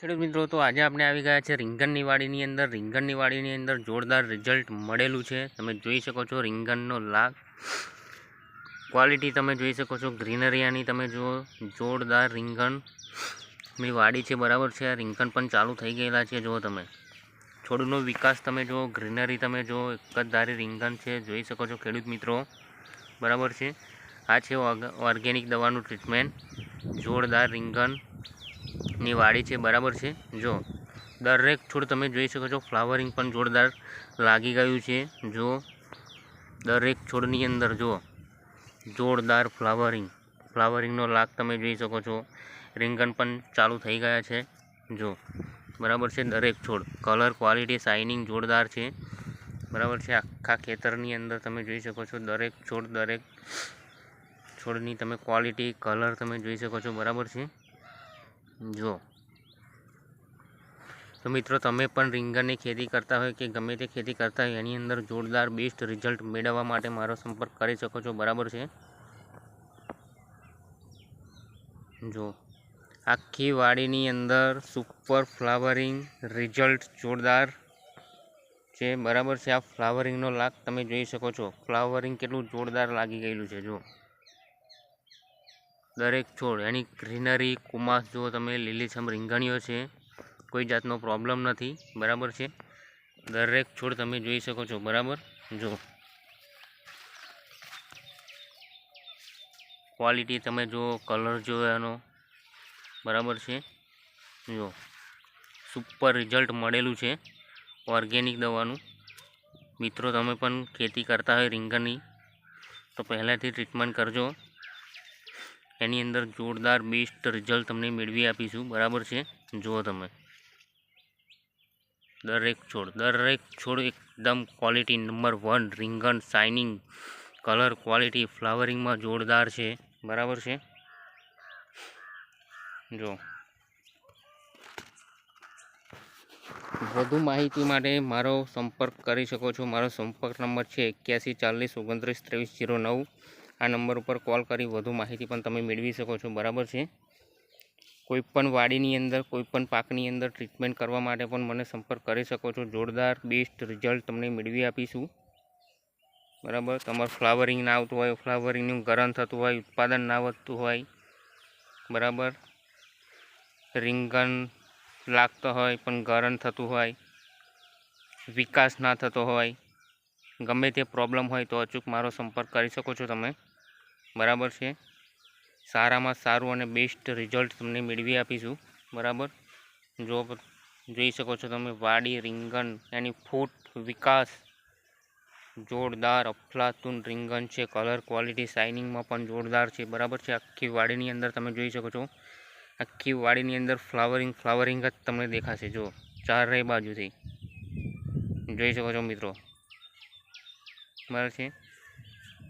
ખેડૂત મિત્રો, તો આજે આપણે આવી ગયા છે રીંગણની વાડીની અંદર. રીંગણની વાડીની અંદર જોરદાર રિઝલ્ટ મળેલું છે. તમે જોઈ શકો છો રીંગણનો લાગ. ક્વોલિટી તમે જોઈ શકો છો. ગ્રીનરીયાની તમે જુઓ, જોરદાર રીંગણની વાડી છે, બરાબર છે. આ રીંગણ પણ ચાલુ થઈ ગયેલા છે, જુઓ તમે. છોડનો વિકાસ તમે જુઓ ગ્રીનરી તમે જુઓ, એક જ ધારી રીંગણ છે, જોઈ શકો છો ખેડૂત મિત્રો. બરાબર છે. આ છે ઓર્ગેનિક દવાનું ટ્રીટમેન્ટ જોરદાર રીંગણની વાડી છે, બરાબર છે. જો, દરેક છોડ તમે જોઈ શકો છો, ફ્લાવરિંગ પણ જોરદાર લાગી ગયું છે. જો, દરેક છોડની અંદર જો, જોરદાર ફ્લાવરિંગ, ફ્લાવરિંગનો લાગ તમે જોઈ શકો છો. રીંગણ પણ ચાલુ થઈ ગયા છે. જો, બરાબર છે, દરેક છોડ. કલર ક્વોલિટી શાઇનિંગ જોરદાર છે. બરાબર છે, આખા ખેતરની અંદર તમે જોઈ શકો છો, દરેક છોડ, દરેક છોડની તમે ક્વોલિટી, કલર તમે જોઈ શકો છો, બરાબર છે. જો. તો મિત્રો, તમે પણ રીંગણની ખેતી કરતા હોય કે ગમે તે ખેતી કરતા હોય, એની અંદર જોરદાર બેસ્ટ રિઝલ્ટ મેળવવા માટે મારો સંપર્ક કરી શકો છો. બરાબર છે? જો. આખી વાડીની અંદર સુપર ફ્લાવરિંગ રિઝલ્ટ જોરદાર છે. બરાબર છે? આ ફ્લાવરિંગનો લાગ તમે જોઈ શકો છો. ફ્લાવરિંગ કેટલું જોરદાર લાગી ગયેલું છે, જો. દરેક છોડ, એની ગ્રીનરી, કુમાસ જુઓ તમે લીલીછમ રીંગણીઓ છે, કોઈ જાતનો પ્રોબ્લેમ નથી, બરાબર છે? દરેક છોડ તમે જોઈ શકો છો, બરાબર? જો. ક્વોલિટી તમે જુઓ કલર જો એનો, બરાબર છે? જો. સુપર રિઝલ્ટ મળેલું છે ઓર્ગેનિક દવાનું. મિત્રો, તમે પણ ખેતી કરતા હોય રીંગણની, તો પહેલાંથી ટ્રીટમેન્ટ કરજો. એની અંદર જોરદાર બેસ્ટ રિઝલ્ટ તમને મેળવી આપીશું. બરાબર છે? જુઓ તમે. દરેક છોડ દરેક છોડ એકદમ ક્વોલિટી નંબર વન રીંગણ શાઇનિંગ કલર ક્વોલિટી ફ્લાવરિંગમાં જોરદાર છે. બરાબર છે? જો વધુ માહિતી માટે મારો સંપર્ક કરી શકો છો. મારો સંપર્ક નંબર છે એક્યાસી ચાલીસ ઓગણત્રીસ ત્રેવીસ જીરો નવ. આ નંબર ઉપર કોલ કરી વધુ માહિતી પણ તમે મેળવી શકો છો. બરાબર છે? કોઈપણ વાડીની અંદર, કોઈપણ પાકની અંદર ટ્રીટમેન્ટ કરવા માટે પણ મને સંપર્ક કરી શકો છો. જોરદાર બેસ્ટ રિઝલ્ટ તમને મેળવી આપીશું. બરાબર? તમારું ફ્લાવરિંગ ના આવતું હોય ફ્લાવરિંગનું ગરમ થતું હોય, ઉત્પાદન ના વધતું હોય. બરાબર? રીંગણ લાગતો હોય પણ ગરમ થતું હોય. વિકાસ ના થતો હોય. ગમે તે પ્રોબ્લેમ હોય તો અચૂક મારો સંપર્ક કરી શકો છો તમે. બરાબર છે? સારામાં સારું અને બેસ્ટ રિઝલ્ટ તમને મેળવી આપીશું. બરાબર? જો જોઈ શકો છો તમે, વાડી, રીંગણ, એની ફૂટ વિકાસ. જોરદાર, અફલાતુન રીંગણ છે કલર ક્વોલિટી શાઇનિંગમાં પણ જોરદાર છે. બરાબર છે? આખી વાડીની અંદર તમે જોઈ શકો છો. આખી વાડીની અંદર ફ્લાવરિંગ ફ્લાવરિંગ જ તમને દેખાશે. જો ચારે બાજુથી. જોઈ શકો છો મિત્રો? બરાબર છે.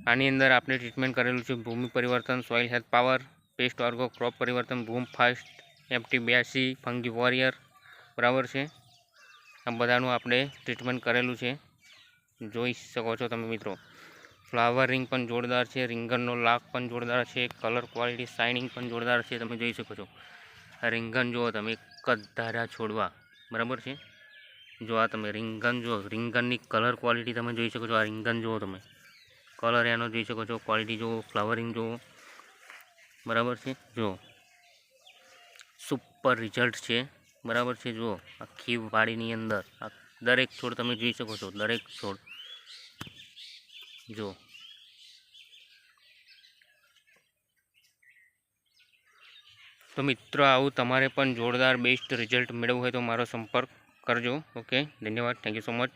આની અંદર આપણે ટ્રીટમેન્ટ કરેલું છે ભૂમિ પરિવર્તન soil health power paste orgo crop પરિવર્તન ભૂમ ફાસ્ટ એફટી બ્યાસી ફંગી વોરિયર બરાબર છે. આ બધાનું આપણે ટ્રીટમેન્ટ કરેલું છે. જોઈ શકો છો તમે મિત્રો. ફ્લાવર રિંગ પણ જોરદાર છે, રીંગણનો લાગ પણ જોરદાર છે કલર ક્વોલિટી શાઇનિંગ પણ જોરદાર છે, તમે જોઈ શકો છો. આ રીંગણ જુઓ તમે, એક જ ધારા છોડવા, બરાબર છે. જો આ તમે રીંગણ જુઓ, રીંગણની કલર ક્વોલિટી તમે જોઈ શકો છો. આ રીંગણ જુઓ તમે. કલર એનો જોઈ શકો છો. ક્વોલિટી જુઓ ફ્લાવરિંગ જુઓ. બરાબર છે? જુઓ. સુપર રિઝલ્ટ છે. બરાબર છે? જુઓ. આખી વાડીની અંદર. આ દરેક છોડ તમે જોઈ શકો છો. દરેક છોડ. જુઓ. તો મિત્રો, આવું તમારે પણ જોરદાર બેસ્ટ રિઝલ્ટ મેળવવું હોય તો મારો સંપર્ક કરજો. ઓકે ધન્યવાદ. Thank you so much